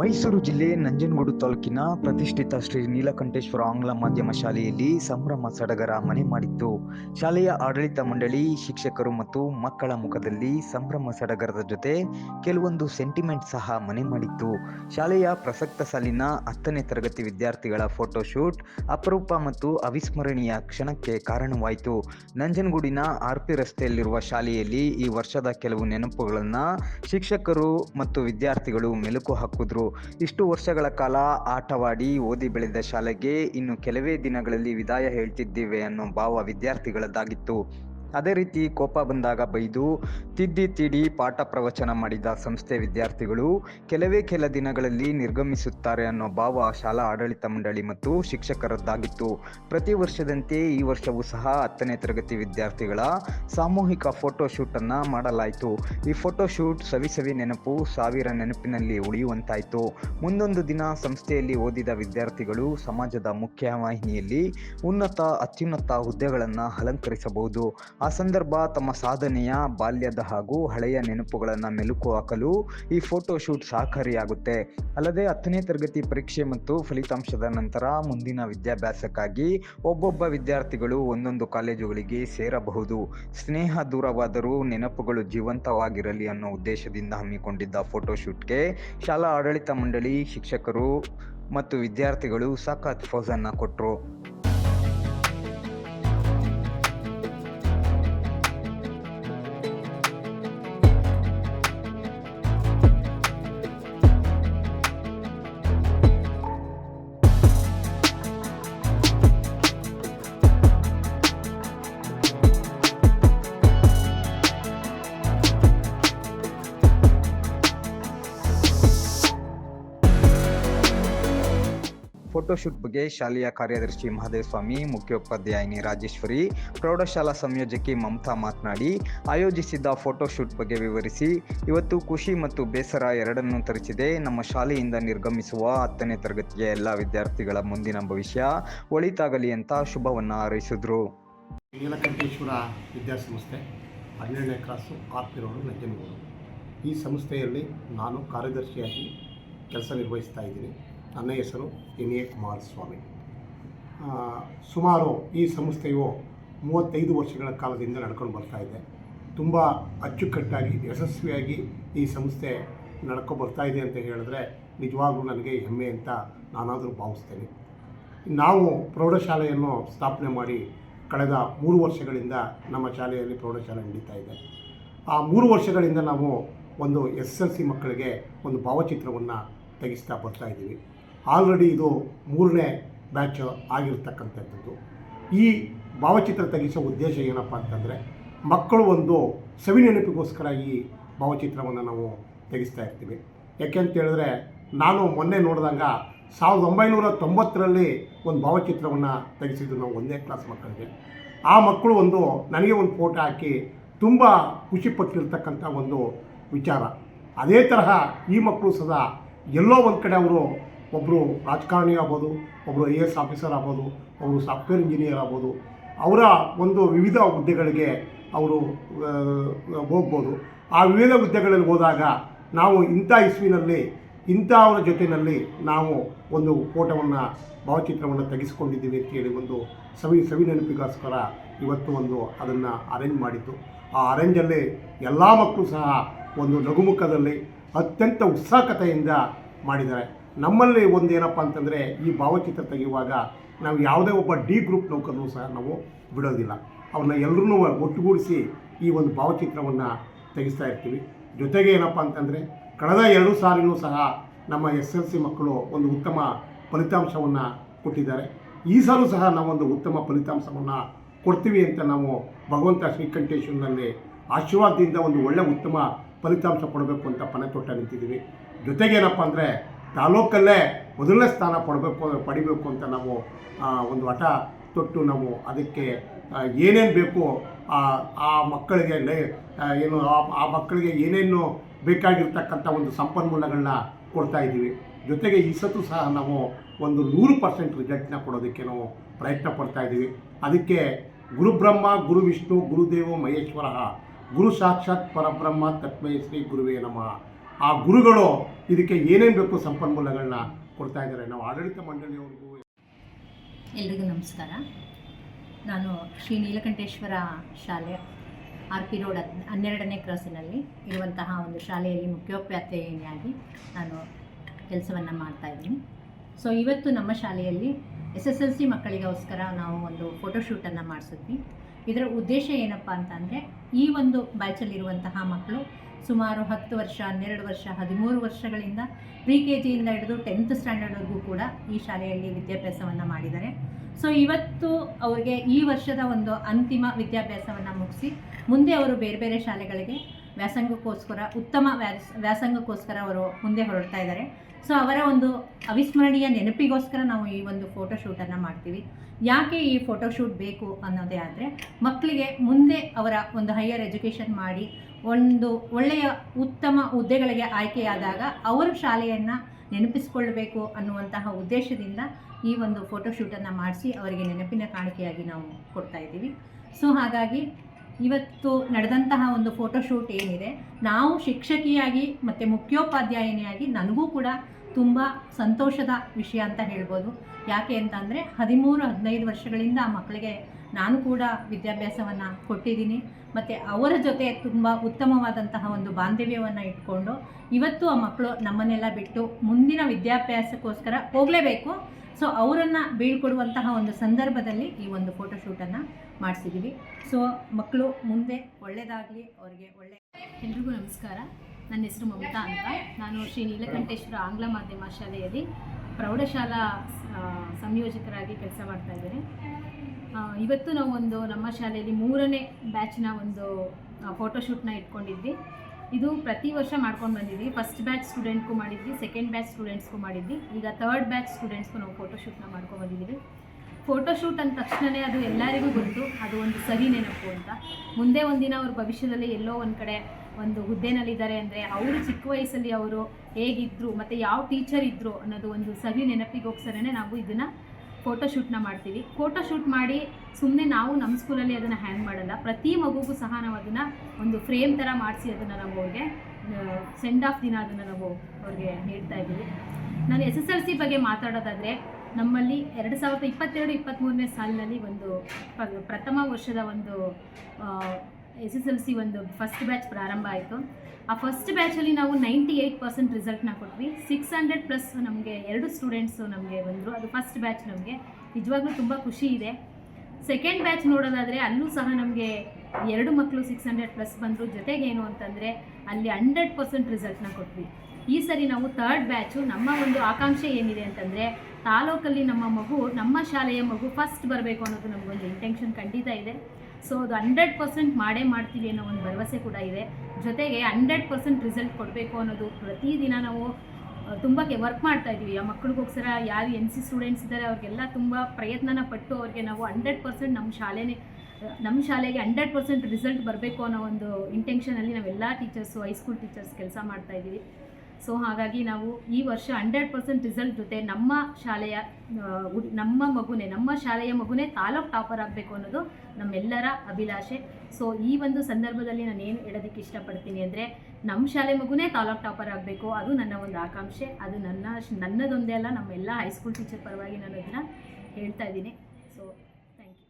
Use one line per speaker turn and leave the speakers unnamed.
ಮೈಸೂರು ಜಿಲ್ಲೆ ನಂಜನಗೂಡು ತಾಲೂಕಿನ ಪ್ರತಿಷ್ಠಿತ ಶ್ರೀ ನೀಲಕಂಠೇಶ್ವರ ಆಂಗ್ಲ ಮಾಧ್ಯಮ ಶಾಲೆಯಲ್ಲಿ ಸಂಭ್ರಮ ಸಡಗರ ಮನೆ ಮಾಡಿತ್ತು. ಶಾಲೆಯ ಆಡಳಿತ ಮಂಡಳಿ, ಶಿಕ್ಷಕರು ಮತ್ತು ಮಕ್ಕಳ ಮುಖದಲ್ಲಿ ಸಂಭ್ರಮ ಸಡಗರದ ಜೊತೆ ಕೆಲವೊಂದು ಸೆಂಟಿಮೆಂಟ್ ಸಹ ಮನೆ ಮಾಡಿತ್ತು. ಶಾಲೆಯ ಪ್ರಸಕ್ತ ಸಾಲಿನ ಹತ್ತನೇ ತರಗತಿ ವಿದ್ಯಾರ್ಥಿಗಳ ಫೋಟೋಶೂಟ್ ಅಪರೂಪ ಮತ್ತು ಅವಿಸ್ಮರಣೀಯ ಕ್ಷಣಕ್ಕೆ ಕಾರಣವಾಯಿತು. ನಂಜನಗೂಡಿನ ಆರ್ ಪಿ ರಸ್ತೆಯಲ್ಲಿರುವ ಶಾಲೆಯಲ್ಲಿ ಈ ವರ್ಷದ ಕೆಲವು ನೆನಪುಗಳನ್ನು ಶಿಕ್ಷಕರು ಮತ್ತು ವಿದ್ಯಾರ್ಥಿಗಳು ಮೆಲುಕು ಹಾಕಿದ್ರು. ಇಷ್ಟು ವರ್ಷಗಳ ಕಾಲ ಆಟವಾಡಿ ಓದಿ ಬೆಳೆದ ಶಾಲೆಗೆ ಇನ್ನು ಕೆಲವೇ ದಿನಗಳಲ್ಲಿ ವಿದಾಯ ಹೇಳ್ತಿದ್ದೇವೆ ಅನ್ನೋ ಭಾವ ವಿದ್ಯಾರ್ಥಿಗಳದ್ದಾಗಿತ್ತು. ಅದೇ ರೀತಿ ಕೋಪ ಬಂದಾಗ ಬೈದು, ತಿದ್ದಿ ತಿಡಿ ಪಾಠ ಪ್ರವಚನ ಮಾಡಿದ ಸಂಸ್ಥೆ ವಿದ್ಯಾರ್ಥಿಗಳು ಕೆಲವೇ ಕೆಲ ದಿನಗಳಲ್ಲಿ ನಿರ್ಗಮಿಸುತ್ತಾರೆ ಅನ್ನೋ ಭಾವ ಶಾಲಾ ಆಡಳಿತ ಮಂಡಳಿ ಮತ್ತು ಶಿಕ್ಷಕರದ್ದಾಗಿತ್ತು. ಪ್ರತಿ ವರ್ಷದಂತೆ ಈ ವರ್ಷವೂ ಸಹ ಹತ್ತನೇ ತರಗತಿ ವಿದ್ಯಾರ್ಥಿಗಳ ಸಾಮೂಹಿಕ ಫೋಟೋಶೂಟನ್ನು ಮಾಡಲಾಯಿತು. ಈ ಫೋಟೋಶೂಟ್ ಸವಿ ಸವಿ ನೆನಪು, ಸಾವಿರ ನೆನಪಿನಲ್ಲಿ ಉಳಿಯುವಂತಾಯಿತು. ಮುಂದೊಂದು ದಿನ ಸಂಸ್ಥೆಯಲ್ಲಿ ಓದಿದ ವಿದ್ಯಾರ್ಥಿಗಳು ಸಮಾಜದ ಮುಖ್ಯವಾಹಿನಿಯಲ್ಲಿ ಉನ್ನತ, ಅತ್ಯುನ್ನತ ಹುದ್ದೆಗಳನ್ನು ಅಲಂಕರಿಸಬಹುದು. ಆ ಸಂದರ್ಭ ತಮ್ಮ ಸಾಧನೆಯ, ಬಾಲ್ಯದ ಹಾಗೂ ಹಳೆಯ ನೆನಪುಗಳನ್ನು ಮೆಲುಕು ಹಾಕಲು ಈ ಫೋಟೋಶೂಟ್ ಸಹಕಾರಿಯಾಗುತ್ತೆ. ಅಲ್ಲದೆ ಹತ್ತನೇ ತರಗತಿ ಪರೀಕ್ಷೆ ಮತ್ತು ಫಲಿತಾಂಶದ ನಂತರ ಮುಂದಿನ ವಿದ್ಯಾಭ್ಯಾಸಕ್ಕಾಗಿ ಒಬ್ಬೊಬ್ಬ ವಿದ್ಯಾರ್ಥಿಗಳು ಒಂದೊಂದು ಕಾಲೇಜುಗಳಿಗೆ ಸೇರಬಹುದು. ಸ್ನೇಹ ದೂರವಾದರೂ ನೆನಪುಗಳು ಜೀವಂತವಾಗಿರಲಿ ಅನ್ನೋ ಉದ್ದೇಶದಿಂದ ಹಮ್ಮಿಕೊಂಡಿದ್ದ ಫೋಟೋಶೂಟ್ಗೆ ಶಾಲಾ ಆಡಳಿತ ಮಂಡಳಿ ಶಿಕ್ಷಕರು ಮತ್ತು ವಿದ್ಯಾರ್ಥಿಗಳು ಸಖತ್ ಫೋಸನ್ನು ಕೊಟ್ಟರು ಫೋಟೋಶೂಟ್ ಬಗ್ಗೆ ಶಾಲೆಯ ಕಾರ್ಯದರ್ಶಿ ಮಹದೇವಸ್ವಾಮಿ ಮುಖ್ಯೋಪಾಧ್ಯಾಯಿನಿ ರಾಜೇಶ್ವರಿ, ಪ್ರೌಢಶಾಲಾ ಸಂಯೋಜಕಿ ಮಮತಾ ಮಾತನಾಡಿ, ಆಯೋಜಿಸಿದ್ದ ಫೋಟೋಶೂಟ್ ಬಗ್ಗೆ ವಿವರಿಸಿ, ಇವತ್ತು ಖುಷಿ ಮತ್ತು ಬೇಸರ ಎರಡನ್ನೂ ತರಿಸಿದೆ. ನಮ್ಮ ಶಾಲೆಯಿಂದ ನಿರ್ಗಮಿಸುವ ಹತ್ತನೇ ತರಗತಿಯ ಎಲ್ಲ ವಿದ್ಯಾರ್ಥಿಗಳ ಮುಂದಿನ ಭವಿಷ್ಯ ಒಳಿತಾಗಲಿ ಅಂತ ಶುಭವನ್ನು ಹಾರೈಸಿದ್ರು.
ನೀಲಕಂಠೇಶ್ವರ ವಿದ್ಯಾಸಂಸ್ಥೆ, ಹನ್ನೆರಡನೇ ಕ್ಲಾಸು ಆರ್ತಿರೋಡು ನಂಜನಗೂಡು. ಈ ಸಂಸ್ಥೆಯಲ್ಲಿ ನಾನು ಕಾರ್ಯದರ್ಶಿಯಾಗಿ ಕೆಲಸ ನಿರ್ವಹಿಸ್ತಾ ಇದ್ದೀನಿ. ನನ್ನ ಹೆಸರು ಎನ್ ಎ ಕುಮಾರಸ್ವಾಮಿ ಸುಮಾರು ಈ ಸಂಸ್ಥೆಯು ಮೂವತ್ತೈದು ವರ್ಷಗಳ ಕಾಲದಿಂದ ನಡ್ಕೊಂಡು ಬರ್ತಾ ಇದೆ. ತುಂಬ ಅಚ್ಚುಕಟ್ಟಾಗಿ, ಯಶಸ್ವಿಯಾಗಿ ಈ ಸಂಸ್ಥೆ ನಡ್ಕೊಂಡು ಬರ್ತಾ ಇದೆ ಅಂತ ಹೇಳಿದ್ರೆ ನಿಜವಾಗ್ಲೂ ನನಗೆ ಹೆಮ್ಮೆ ಅಂತ ನಾನಾದರೂ ಭಾವಿಸ್ತೇನೆ. ನಾವು ಪ್ರೌಢಶಾಲೆಯನ್ನು ಸ್ಥಾಪನೆ ಮಾಡಿ ಕಳೆದ ಮೂರು ವರ್ಷಗಳಿಂದ ನಮ್ಮ ಶಾಲೆಯಲ್ಲಿ ಪ್ರೌಢಶಾಲೆ ನಡೀತಾ ಇದೆ. ಆ ಮೂರು ವರ್ಷಗಳಿಂದ ನಾವು ಒಂದು ಎಸ್ ಎಲ್ ಸಿ ಮಕ್ಕಳಿಗೆ ಒಂದು ಭಾವಚಿತ್ರವನ್ನು ತೆಗೆಸ್ತಾ ಬರ್ತಾ ಇದ್ದೀವಿ. ಆಲ್ರೆಡಿ ಇದು ಮೂರನೇ ಬ್ಯಾಚ್ ಆಗಿರ್ತಕ್ಕಂಥದ್ದು. ಈ ಭಾವಚಿತ್ರ ತೆಗೆಸೋ ಉದ್ದೇಶ ಏನಪ್ಪ ಅಂತಂದರೆ, ಮಕ್ಕಳು ಒಂದು ಸವಿ ನೆನಪಿಗೋಸ್ಕರ ಈ ಭಾವಚಿತ್ರವನ್ನು ನಾವು ತೆಗೆಸ್ತಾ ಇರ್ತೀವಿ. ಯಾಕೆ ಅಂತ ಹೇಳಿದ್ರೆ, ನಾನು ಮೊನ್ನೆ ನೋಡಿದಾಗ ಸಾವಿರದ ಒಂಬೈನೂರ ತೊಂಬತ್ತರಲ್ಲಿ ಒಂದು ಭಾವಚಿತ್ರವನ್ನು ತೆಗೆಸಿದ್ದು ನಾವು ಒಂದನೇ ಕ್ಲಾಸ್ ಮಕ್ಕಳಿಗೆ. ಆ ಮಕ್ಕಳು ಒಂದು ನನಗೆ ಒಂದು ಫೋಟೋ ಹಾಕಿ ತುಂಬ ಖುಷಿಪಟ್ಟಿರ್ತಕ್ಕಂಥ ಒಂದು ವಿಚಾರ. ಅದೇ ತರಹ ಈ ಮಕ್ಕಳು ಸದಾ ಎಲ್ಲೋ ಒಂದು ಕಡೆ ಅವರು ಒಬ್ಬರು ರಾಜಕಾರಣಿ ಆಗ್ಬೋದು ಒಬ್ಬರು ಐ ಎ ಎಸ್ ಆಫೀಸರ್ ಆಗ್ಬೋದು ಒಬ್ಬರು ಸಾಫ್ಟ್ವೇರ್ ಇಂಜಿನಿಯರ್ ಆಗ್ಬೋದು, ಅವರ ಒಂದು ವಿವಿಧ ಹುದ್ದೆಗಳಿಗೆ ಅವರು ಹೋಗ್ಬೋದು. ಆ ವಿವಿಧ ಹುದ್ದೆಗಳಲ್ಲಿ ಹೋದಾಗ ನಾವು ಇಂಥ ಇಸ್ವಿನಲ್ಲಿ ಇಂಥವರ ಜೊತೆಯಲ್ಲಿ ನಾವು ಒಂದು ಫೋಟೋವನ್ನು, ಭಾವಚಿತ್ರವನ್ನು ತೆಗೆಸಿಕೊಂಡಿದ್ದೀವಿ ಅಂತೇಳಿ ಒಂದು ಸವಿ ಸವಿ ನೆನಪಿಗೋಸ್ಕರ ಇವತ್ತು ಒಂದು ಅದನ್ನು ಅರೇಂಜ್ ಮಾಡಿದ್ದು. ಆ ಅರೇಂಜಲ್ಲಿ ಎಲ್ಲ ಮಕ್ಕಳು ಸಹ ಒಂದು ನಗುಮುಖದಲ್ಲಿ ಅತ್ಯಂತ ಉತ್ಸಾಹಕತೆಯಿಂದ ಮಾಡಿದ್ದಾರೆ. ನಮ್ಮಲ್ಲಿ ಒಂದು ಏನಪ್ಪ ಅಂತಂದರೆ ಈ ಭಾವಚಿತ್ರ ತೆಗೆಯುವಾಗ ನಾವು ಯಾವುದೇ ಒಬ್ಬ ಡಿ ಗ್ರೂಪ್ ನೌಕರನ್ನು ಸಹ ನಾವು ಬಿಡೋದಿಲ್ಲ. ಅವ್ರನ್ನ ಎಲ್ಲರೂ ಒಟ್ಟುಗೂಡಿಸಿ ಈ ಒಂದು ಭಾವಚಿತ್ರವನ್ನು ತೆಗೆಸ್ತಾ ಇರ್ತೀವಿ. ಜೊತೆಗೆ ಏನಪ್ಪ ಅಂತಂದರೆ ಕಳೆದ ಎರಡು ಸಾರಿನೂ ಸಹ ನಮ್ಮ ಎಸ್ ಎಲ್ ಸಿ ಮಕ್ಕಳು ಒಂದು ಉತ್ತಮ ಫಲಿತಾಂಶವನ್ನು ಕೊಟ್ಟಿದ್ದಾರೆ. ಈ ಸಾಲು ಸಹ ನಾವೊಂದು ಉತ್ತಮ ಫಲಿತಾಂಶವನ್ನು ಕೊಡ್ತೀವಿ ಅಂತ ನಾವು ಭಗವಂತ ಶ್ರೀಕಂಠೇಶ್ವರನಲ್ಲಿ ಆಶೀರ್ವಾದದಿಂದ ಒಂದು ಒಳ್ಳೆಯ ಉತ್ತಮ ಫಲಿತಾಂಶ ಕೊಡಬೇಕು ಅಂತ ಪಣೆ ತೊಟ್ಟ ನಿಂತಿದ್ದೀವಿ. ಜೊತೆಗೇನಪ್ಪ ಅಂದರೆ ತಾಲೂಕಲ್ಲೇ ಮೊದಲನೇ ಸ್ಥಾನ ಪಡಬೇಕು, ಪಡಿಬೇಕು ಅಂತ ನಾವು ಒಂದು ಹಠ ತೊಟ್ಟು ನಾವು ಅದಕ್ಕೆ ಏನೇನು ಬೇಕು, ಆ ಮಕ್ಕಳಿಗೆ ಏನು, ಆ- ಆ ಮಕ್ಕಳಿಗೆ ಏನೇನು ಬೇಕಾಗಿರ್ತಕ್ಕಂಥ ಒಂದು ಸಂಪನ್ಮೂಲಗಳನ್ನ ಕೊಡ್ತಾ ಇದ್ದೀವಿ. ಜೊತೆಗೆ ಈ ಸತ್ತು ಸಹ ನಾವು ಒಂದು ನೂರು ಪರ್ಸೆಂಟ್ ರಿಸಲ್ಟ್ನ ಕೊಡೋದಕ್ಕೆ ನಾವು ಪ್ರಯತ್ನ ಪಡ್ತಾ ಇದ್ದೀವಿ. ಅದಕ್ಕೆ ಗುರುಬ್ರಹ್ಮ, ಗುರು ವಿಷ್ಣು, ಗುರುದೇವ ಮಹೇಶ್ವರ, ಗುರು ಸಾಕ್ಷಾತ್ ಪರಬ್ರಹ್ಮ ತತ್ಮಯ ಶ್ರೀ ಗುರುವೇ ನಮಃ. ಆ ಗುರುಗಳು ಇದಕ್ಕೆ ಏನೇನು ಬೇಕು ಸಂಪನ್ಮೂಲಗಳನ್ನ ಕೊಡ್ತಾ ಇದ್ದಾರೆ. ನಾವು ಆಡಳಿತ ಮಂಡಳಿಯವ್ರಿಗೂ
ಎಲ್ರಿಗೂ ನಮಸ್ಕಾರ. ನಾನು ಶ್ರೀ ನೀಲಕಂಠೇಶ್ವರ ಶಾಲೆ, ಆರ್ ಪಿ ರೋಡ್ ಹನ್ನೆರಡನೇ ಕ್ರಾಸಿನಲ್ಲಿ ಇರುವಂತಹ ಒಂದು ಶಾಲೆಯಲ್ಲಿ ಮುಖ್ಯೋಪಾಧ್ಯಾಯಿನಿಯಾಗಿ ನಾನು ಕೆಲಸವನ್ನು ಮಾಡ್ತಾ ಇದ್ದೀನಿ. ಸೊ ಇವತ್ತು ನಮ್ಮ ಶಾಲೆಯಲ್ಲಿ ಎಸ್ ಎಸ್ ಎಲ್ ಸಿ ಮಕ್ಕಳಿಗೋಸ್ಕರ ನಾವು ಒಂದು ಫೋಟೋಶೂಟನ್ನು ಮಾಡಿಸಿದ್ವಿ. ಇದರ ಉದ್ದೇಶ ಏನಪ್ಪ ಅಂತಂದರೆ, ಈ ಒಂದು ಬ್ಯಾಚಲ್ಲಿರುವಂತಹ ಮಕ್ಕಳು ಸುಮಾರು ಹತ್ತು ವರ್ಷ, ಹನ್ನೆರಡು ವರ್ಷ, ಹದಿಮೂರು ವರ್ಷಗಳಿಂದ ಪ್ರಿ ಕೆ ಜಿಯಿಂದ ಹಿಡಿದು ಟೆಂತ್ ಸ್ಟ್ಯಾಂಡರ್ಡ್ವರೆಗೂ ಕೂಡ ಈ ಶಾಲೆಯಲ್ಲಿ ವಿದ್ಯಾಭ್ಯಾಸವನ್ನು ಮಾಡಿದ್ದಾರೆ. ಸೊ ಇವತ್ತು ಅವರಿಗೆ ಈ ವರ್ಷದ ಒಂದು ಅಂತಿಮ ವಿದ್ಯಾಭ್ಯಾಸವನ್ನು ಮುಗಿಸಿ ಮುಂದೆ ಅವರು ಬೇರೆ ಬೇರೆ ಶಾಲೆಗಳಿಗೆ ವ್ಯಾಸಂಗಕ್ಕೋಸ್ಕರ, ಉತ್ತಮ ವ್ಯಾಸ್, ವ್ಯಾಸಂಗಕ್ಕೋಸ್ಕರ ಅವರು ಮುಂದೆ ಹೊರಡ್ತಾ ಇದ್ದಾರೆ. ಸೊ ಅವರ ಒಂದು ಅವಿಸ್ಮರಣೀಯ ನೆನಪಿಗೋಸ್ಕರ ನಾವು ಈ ಒಂದು ಫೋಟೋಶೂಟನ್ನು ಮಾಡ್ತೀವಿ. ಯಾಕೆ ಈ ಫೋಟೋಶೂಟ್ ಬೇಕು ಅನ್ನೋದೇ ಆದರೆ ಮಕ್ಕಳಿಗೆ ಮುಂದೆ ಅವರ ಒಂದು ಹೈಯರ್ ಎಜುಕೇಷನ್ ಮಾಡಿ, ಒಂದು ಒಳ್ಳೆಯ ಉತ್ತಮ ಹುದ್ದೆಗಳಿಗೆ ಆಯ್ಕೆಯಾದಾಗ ಅವರ ಶಾಲೆಯನ್ನು ನೆನಪಿಸ್ಕೊಳ್ಬೇಕು ಅನ್ನುವಂತಹ ಉದ್ದೇಶದಿಂದ ಈ ಒಂದು ಫೋಟೋಶೂಟನ್ನು ಮಾಡಿಸಿ ಅವರಿಗೆ ನೆನಪಿನ ಕಾಣಿಕೆಯಾಗಿ ನಾವು ಕೊಡ್ತಾ ಇದ್ದೀವಿ. ಸೊ ಹಾಗಾಗಿ ಇವತ್ತು ನಡೆದಂತಹ ಒಂದು ಫೋಟೋಶೂಟ್ ಏನಿದೆ, ನಾವು ಶಿಕ್ಷಕಿಯಾಗಿ ಮತ್ತು ಮುಖ್ಯೋಪಾಧ್ಯಾಯಿನಿಯಾಗಿ ನನಗೂ ಕೂಡ ತುಂಬ ಸಂತೋಷದ ವಿಷಯ ಅಂತ ಹೇಳ್ಬೋದು. ಯಾಕೆ ಅಂತಂದರೆ ಹದಿಮೂರು, ಹದಿನೈದು ವರ್ಷಗಳಿಂದ ಆ ಮಕ್ಕಳಿಗೆ ನಾನು ಕೂಡ ವಿದ್ಯಾಭ್ಯಾಸವನ್ನು ಕೊಟ್ಟಿದ್ದೀನಿ. ಮತ್ತು ಅವರ ಜೊತೆ ತುಂಬ ಉತ್ತಮವಾದಂತಹ ಒಂದು ಬಾಂಧವ್ಯವನ್ನು ಇಟ್ಕೊಂಡು ಇವತ್ತು ಆ ಮಕ್ಕಳು ನಮ್ಮನ್ನೆಲ್ಲ ಬಿಟ್ಟು ಮುಂದಿನ ವಿದ್ಯಾಭ್ಯಾಸಕ್ಕೋಸ್ಕರ ಹೋಗಲೇಬೇಕು. ಸೊ ಅವರನ್ನು ಬೀಳ್ಕೊಡುವಂತಹ ಒಂದು ಸಂದರ್ಭದಲ್ಲಿ ಈ ಒಂದು ಫೋಟೋಶೂಟನ್ನು ಮಾಡಿಸಿದ್ದೀವಿ ಸೊ ಮಕ್ಕಳು ಮುಂದೆ ಒಳ್ಳೆಯದಾಗಲಿ ಅವರಿಗೆ ಒಳ್ಳೆ ಎಲ್ರಿಗೂ ನಮಸ್ಕಾರ. ನನ್ನ ಹೆಸರು ಮಮತಾ ಅಂತ. ನಾನು ಶ್ರೀ ನೀಲಕಂಠೇಶ್ವರ ಆಂಗ್ಲ ಮಾಧ್ಯಮ ಶಾಲೆಯಲ್ಲಿ ಪ್ರೌಢಶಾಲಾ ಸಂಯೋಜಕರಾಗಿ ಕೆಲಸ ಮಾಡ್ತಾ ಇದ್ದೇನೆ. ಇವತ್ತು ನಾವು ಒಂದು ನಮ್ಮ ಶಾಲೆಯಲ್ಲಿ ಮೂರನೇ ಬ್ಯಾಚ್ನ ಒಂದು ಫೋಟೋಶೂಟ್ನ ಇಟ್ಕೊಂಡಿದ್ವಿ. ಇದು ಪ್ರತಿ ವರ್ಷ ಮಾಡ್ಕೊಂಡು ಬಂದಿದ್ವಿ. ಫಸ್ಟ್ ಬ್ಯಾಚ್ ಸ್ಟೂಡೆಂಟ್ಗೂ ಮಾಡಿದ್ವಿ ಸೆಕೆಂಡ್ ಬ್ಯಾಚ್ ಸ್ಟೂಡೆಂಟ್ಸ್ಗೂ ಮಾಡಿದ್ವಿ. ಈಗ ಥರ್ಡ್ ಬ್ಯಾಚ್ ಸ್ಟೂಡೆಂಟ್ಸ್ಗೂ ನಾವು ಫೋಟೋಶೂಟ್ನ ಮಾಡ್ಕೊಂಡು ಬಂದಿದ್ದೀವಿ. ಫೋಟೋಶೂಟ್ ಅಂದ ತಕ್ಷಣನೇ ಅದು ಎಲ್ಲರಿಗೂ ಗೊತ್ತು. ಅದು ಒಂದು ಸರಿ ನೆನಪು ಅಂತ. ಮುಂದೆ ಒಂದಿನ ಅವ್ರ ಭವಿಷ್ಯದಲ್ಲಿ ಎಲ್ಲೋ ಒಂದು ಕಡೆ ಒಂದು ಹುದ್ದೆನಲ್ಲಿದ್ದಾರೆ ಅಂದರೆ ಅವರು ಚಿಕ್ಕ ವಯಸ್ಸಲ್ಲಿ ಅವರು ಹೇಗಿದ್ರು ಮತ್ತು ಯಾವ ಟೀಚರ್ ಇದ್ದರು ಅನ್ನೋದು ಒಂದು ಸವಿ ನೆನಪಿಗೋಸ್ಕರನೇ ನಾವು ಇದನ್ನು ಫೋಟೋಶೂಟ್ನ ಮಾಡ್ತೀವಿ. ಫೋಟೋಶೂಟ್ ಮಾಡಿ ಸುಮ್ಮನೆ ನಾವು ನಮ್ಮ ಸ್ಕೂಲಲ್ಲಿ ಅದನ್ನು ಹ್ಯಾಂಗ್ ಮಾಡಲ್ಲ. ಪ್ರತಿ ಮಗುಗೂ ಸಹ ನಾವು ಅದನ್ನು ಒಂದು ಫ್ರೇಮ್ ಥರ ಮಾಡಿಸಿ ಅದನ್ನು ನಾವು ಅವ್ರಿಗೆ ಸೆಂಡ್ ಆಫ್ ದಿನ ಅದನ್ನು ನಾವು ಅವ್ರಿಗೆ ನೀಡ್ತಾ ಇದ್ದೀವಿ. ನಾನು ಎಸ್ ಎಸ್ ಎಲ್ ಸಿ ಬಗ್ಗೆ ಮಾತಾಡೋದಾದರೆ ನಮ್ಮಲ್ಲಿ ಎರಡು ಸಾವಿರದ ಇಪ್ಪತ್ತೆರಡು ಇಪ್ಪತ್ತ್ಮೂರನೇ ಸಾಲಿನಲ್ಲಿ ಒಂದು ಪ್ರಥಮ ವರ್ಷದ ಒಂದು ಎಸ್ ಎಸ್ ಎಲ್ ಸಿ ಒಂದು ಫಸ್ಟ್ ಬ್ಯಾಚ್ ಪ್ರಾರಂಭ ಆಯಿತು. ಆ ಫಸ್ಟ್ ಬ್ಯಾಚಲ್ಲಿ ನಾವು ನೈಂಟಿ ಏಯ್ಟ್ ಪರ್ಸೆಂಟ್ ರಿಸಲ್ಟ್ನ ಕೊಟ್ವಿ. ಸಿಕ್ಸ್ ಹಂಡ್ರೆಡ್ ಪ್ಲಸ್ ನಮಗೆ ಎರಡು ಸ್ಟೂಡೆಂಟ್ಸು ನಮಗೆ ಬಂದರು. ಅದು ಫಸ್ಟ್ ಬ್ಯಾಚ್ ನಮಗೆ. ನಿಜವಾಗ್ಲೂ ತುಂಬ ಖುಷಿ ಇದೆ. ಸೆಕೆಂಡ್ ಬ್ಯಾಚ್ ನೋಡೋದಾದರೆ ಅಲ್ಲೂ ಸಹ ನಮಗೆ ಎರಡು ಮಕ್ಕಳು ಸಿಕ್ಸ್ ಹಂಡ್ರೆಡ್ ಪ್ಲಸ್ ಬಂದರು. ಜೊತೆಗೆ ಏನು ಅಂತಂದರೆ ಅಲ್ಲಿ ಹಂಡ್ರೆಡ್ ಪರ್ಸೆಂಟ್ ರಿಸಲ್ಟ್ನ ಕೊಟ್ವಿ. ಈ ಸರಿ ನಾವು ಥರ್ಡ್ ಬ್ಯಾಚು ನಮ್ಮ ಒಂದು ಆಕಾಂಕ್ಷೆ ಏನಿದೆ ಅಂತಂದರೆ ತಾಲೂಕಲ್ಲಿ ನಮ್ಮ ಮಗು, ನಮ್ಮ ಶಾಲೆಯ ಮಗು ಫಸ್ಟ್ ಬರಬೇಕು ಅನ್ನೋದು ನಮಗೊಂದು ಇಂಟೆನ್ಷನ್ ಖಂಡಿತ ಇದೆ. ಸೊ ಅದು ಹಂಡ್ರೆಡ್ ಪರ್ಸೆಂಟ್ ಮಾಡೇ ಮಾಡ್ತೀವಿ ಅನ್ನೋ ಒಂದು ಭರವಸೆ ಕೂಡ ಇದೆ. ಜೊತೆಗೆ ಹಂಡ್ರೆಡ್ ಪರ್ಸೆಂಟ್ ರಿಸಲ್ಟ್ ಕೊಡಬೇಕು ಅನ್ನೋದು ಪ್ರತಿದಿನ ನಾವು ತುಂಬ ವರ್ಕ್ ಮಾಡ್ತಾ ಇದ್ದೀವಿ. ಆ ಮಕ್ಕಳಿಗೋಸ್ಕರ ಯಾರು ಎನ್ ಸಿ ಸ್ಟೂಡೆಂಟ್ಸ್ ಇದ್ದಾರೆ, ಅವ್ರಿಗೆಲ್ಲ ತುಂಬ ಪ್ರಯತ್ನನ ಪಟ್ಟು ಅವ್ರಿಗೆ ನಾವು ಹಂಡ್ರೆಡ್ ಪರ್ಸೆಂಟ್ ನಮ್ಮ ಶಾಲೆನೇ ನಮ್ಮ ಶಾಲೆಗೆ ಹಂಡ್ರೆಡ್ ಪರ್ಸೆಂಟ್ ರಿಸಲ್ಟ್ ಬರಬೇಕು ಅನ್ನೋ ಒಂದು ಇಂಟೆನ್ಷನಲ್ಲಿ ನಾವೆಲ್ಲ ಟೀಚರ್ಸು ಹೈಸ್ಕೂಲ್ ಟೀಚರ್ಸ್ ಕೆಲಸ ಮಾಡ್ತಾ ಇದ್ದೀವಿ. ಸೊ ಹಾಗಾಗಿ ನಾವು ಈ ವರ್ಷ ಹಂಡ್ರೆಡ್ ಪರ್ಸೆಂಟ್ ರಿಸಲ್ಟ್ ಜೊತೆ ನಮ್ಮ ಶಾಲೆಯ ನಮ್ಮ ಮಗುನೇ, ನಮ್ಮ ಶಾಲೆಯ ಮಗುನೇ ತಾಲೂಕು ಟಾಪರ್ ಆಗಬೇಕು ಅನ್ನೋದು ನಮ್ಮೆಲ್ಲರ ಅಭಿಲಾಷೆ. ಸೊ ಈ ಒಂದು ಸಂದರ್ಭದಲ್ಲಿ ನಾನು ಏನು ಹೇಳೋದಕ್ಕೆ ಇಷ್ಟಪಡ್ತೀನಿ ಅಂದರೆ ನಮ್ಮ ಶಾಲೆ ಮಗುನೇ ತಾಲೂಕು ಟಾಪರ್ ಆಗಬೇಕು, ಅದು ನನ್ನ ಒಂದು ಆಕಾಂಕ್ಷೆ, ಅದು ನನ್ನ, ನನ್ನದೊಂದೇ ಅಲ್ಲ, ನಮ್ಮೆಲ್ಲ ಹೈಸ್ಕೂಲ್ ಟೀಚರ್ ಪರವಾಗಿ ನಾನು ಅದನ್ನು ಹೇಳ್ತಾ ಇದ್ದೀನಿ. So thank you